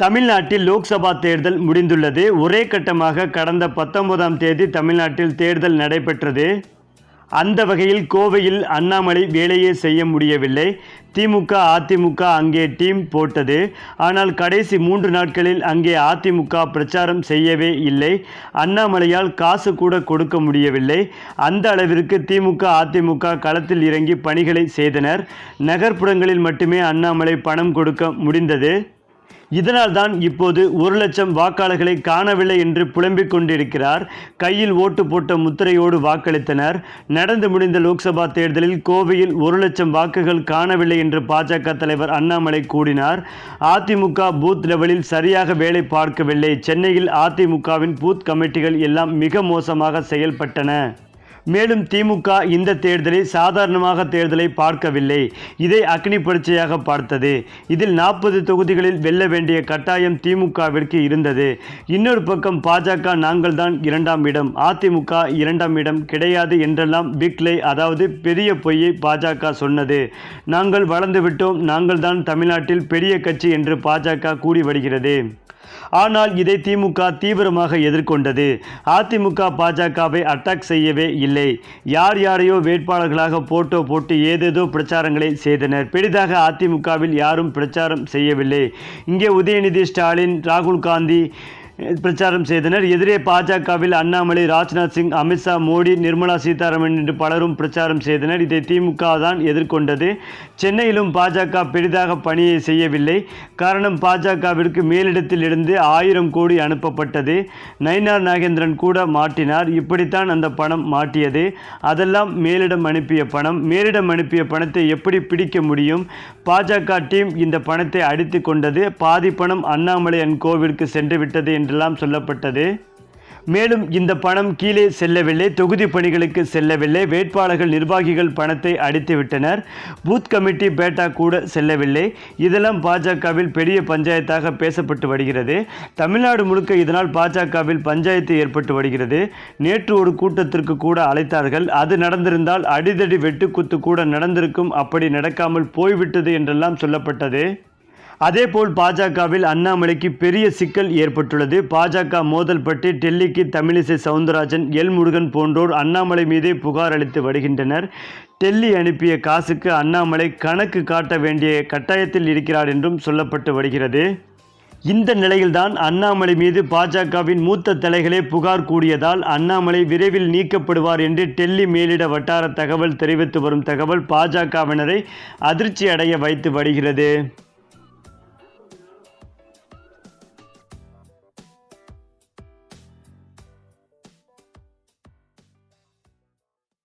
தமிழ்நாட்டில் லோக்சபா தேர்தல் முடிந்துள்ளது. ஒரே கட்டமாக கடந்த பத்தொன்பதாம் தேதி தமிழ்நாட்டில் தேர்தல் நடைபெற்றது. அந்த வகையில் கோவையில் அண்ணாமலை வேலையே செய்ய முடியவில்லை. திமுக அதிமுக அங்கே டீம் போட்டது. ஆனால் கடைசி மூன்று நாட்களில் அங்கே அதிமுக பிரச்சாரம் செய்யவே இல்லை. அண்ணாமலையால் காசு கூட கொடுக்க முடியவில்லை. அந்த அளவிற்கு திமுக அதிமுக களத்தில் இறங்கி பணிகளை செய்தனர். நகர்ப்புறங்களில் மட்டுமே அண்ணாமலை பணம் கொடுக்க முடிந்தது. இதனால்தான் இப்போது ஒரு லட்சம் வாக்காளர்களை காணவில்லை என்று புலம்பிக் கொண்டிருக்கிறார். கையில் ஓட்டு போட்ட முத்திரையோடு வாக்களித்தனர். நடந்து முடிந்த லோக்சபா தேர்தலில் கோவையில் ஒரு லட்சம் வாக்குகள் காணவில்லை என்று பாஜக தலைவர் அண்ணாமலை கூறினார். அதிமுக பூத் லெவலில் சரியாக வேலை பார்க்கவில்லை. சென்னையில் அதிமுகவின் பூத் கமிட்டிகள் எல்லாம் மிக மோசமாக செயல்பட்டன. மேலும் திமுக இந்த தேர்தலை சாதாரணமாக தேர்தலை பார்க்கவில்லை. இதை அக்னி பரீட்சையாக பார்த்தது. இதில் நாற்பது தொகுதிகளில் வெல்ல வேண்டிய கட்டாயம் திமுகவிற்கு இருந்தது. இன்னொரு பக்கம் பாஜக நாங்கள் தான் இரண்டாம் இடம். அதிமுக இரண்டாம் இடம் கிடையாது என்றெல்லாம் பிக்லை அதாவது பெரிய பொய்யை பாஜக சொன்னது. நாங்கள் வளர்ந்துவிட்டோம் நாங்கள் தான் தமிழ்நாட்டில் பெரிய கட்சி என்று பாஜக கூறி வருகிறது. ஆனால் இதை திமுக தீவிரமாக எதிர்கொண்டது. அதிமுக பாஜகவை அட்டாக் செய்யவே இல்லை. யார் யாரையோ வேட்பாளர்களாக போட்டோ போட்டு ஏதேதோ பிரச்சாரங்களை செய்தனர். பெரிதாக அதிமுகவில் யாரும் பிரச்சாரம் செய்யவில்லை. இங்கே உதயநிதி ஸ்டாலின் ராகுல் காந்தி பிரச்சாரம் செய்தனர். எதிரே பாஜகவில் அண்ணாமலை ராஜ்நாத் சிங் அமித்ஷா மோடி நிர்மலா சீதாராமன் என்று பலரும் பிரச்சாரம் செய்தனர். இதை திமுக தான் எதிர்கொண்டது. சென்னையிலும் பாஜக பெரிதாக பணியை செய்யவில்லை. காரணம் பாஜகவிற்கு மேலிடத்தில் இருந்து ஆயிரம் கோடி அனுப்பப்பட்டது. நயினார் நாகேந்திரன் கூட மாட்டினார். இப்படித்தான் அந்த பணம் மாட்டியது. அதெல்லாம் மேலிடம் அனுப்பிய பணம். மேலிடம் அனுப்பிய பணத்தை எப்படி பிடிக்க முடியும்? பாஜக டீம் இந்த பணத்தை அடித்து கொண்டது. பாதி பணம் அண்ணாமலை அன் கோவிற்கு சென்று விட்டது என்றெல்லாம் சொல்லப்பட்டது. மேலும் இந்த பணம் கீழே செல்லவில்லை தொகுதி பணிகளுக்கு செல்லவில்லை வேட்பாளர்கள் நிர்வாகிகள் பணத்தை அடித்துவிட்டனர் பூத் கமிட்டி பேட்டா கூட செல்லவில்லை. இதெல்லாம் பாஜகவில் பெரிய பஞ்சாயத்தாக பேசப்பட்டு வருகிறது. தமிழ்நாடு முழுக்க இதனால் பாஜகவில் பஞ்சாயத்து ஏற்பட்டு வருகிறது. நேற்று ஒரு கூட்டத்திற்கு கூட அழைத்தார்கள். அது நடந்திருந்தால் அடிதடி வெட்டுக்குத்து கூட நடந்திருக்கும். அப்படி நடக்காமல் போய்விட்டது என்றெல்லாம் சொல்லப்பட்டது. அதேபோல் பாஜகவில் அண்ணாமலைக்கு பெரிய சிக்கல் ஏற்பட்டுள்ளது. பாஜக மோதல் பற்றி டெல்லிக்கு தமிழிசை சவுந்தரராஜன் எல் முருகன் போன்றோர் அண்ணாமலை மீதே புகார் அளித்து வருகின்றனர். டெல்லி அனுப்பிய காசுக்கு அண்ணாமலை கணக்கு காட்ட வேண்டிய கட்டாயத்தில் இருக்கிறார் என்றும் சொல்லப்பட்டு வருகிறது. இந்த நிலையில்தான் அண்ணாமலை மீது பாஜகவின் மூத்த தலைகளே புகார் கூடியதால் அண்ணாமலை விரைவில் நீக்கப்படுவார் என்று டெல்லி மேலிட வட்டார தகவல் தெரிவித்து வரும் தகவல் பாஜகவினரை அதிர்ச்சி அடைய வைத்து வருகிறது.